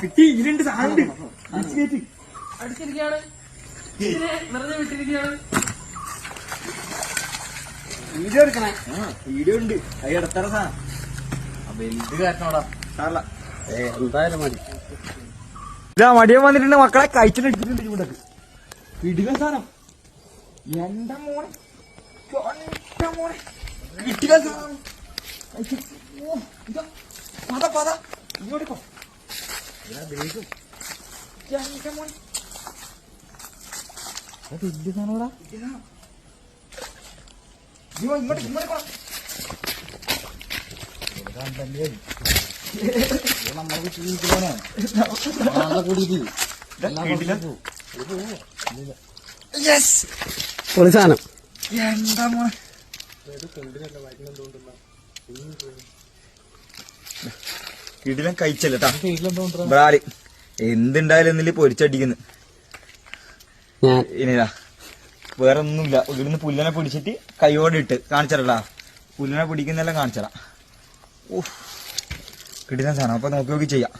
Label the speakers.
Speaker 1: കിട്ടി ഇതിലുണ്ട് സാധനം
Speaker 2: അടിച്ചിരിക്കുകയാണ്. ഇതിനെ വെറുതെ വിട്ടിരിക്കുകയാണ്.
Speaker 1: വീഡിയോ എടുക്കണേ. വീഡിയോ ഉണ്ട്. അത് ഇടത്തറ സാധനം വലുത് കാരണോടാ സാറല്ല.
Speaker 2: എന്തായാലും മതി.
Speaker 1: ഇതാ മടിയൻ വന്നിട്ടുണ്ട്. മക്കളെ കഴിച്ചിട്ടുണ്ട് ചൂടക്ക് ഇടുക സാധനം. എന്റെ മോനെ. മോനെ. കിട്ടിയ സാധനം. പത പത ഇങ്ങോട്ട് പോ എന്റെ മോനെ അത് വലിയ സാധനോടാ ഇങ്ങോട്ട് ഇങ്ങോട്ട് പോ. Yes!
Speaker 2: പൊളി സാധനം
Speaker 1: എന്താ മോനെ കിടിലം കഴിച്ചല്ലോ ബ്രാൽ എന്തുണ്ടായാലും എന്നിൽ പൊരിച്ചടിക്കുന്നു.
Speaker 2: ഞാൻ
Speaker 1: ഇനിതാ വേറെ ഒന്നുമില്ല ഇവിടുന്ന് പുല്ലനെ പിടിച്ചിട്ട് കൈയോടെ ഇട്ട് കാണിച്ചറടാ പുല്ലനെ പിടിക്കുന്നെല്ലാം കാണിച്ചാ ഓ കിടിലൻ സാധനം. അപ്പൊ നോക്കി നോക്കി ചെയ്യാം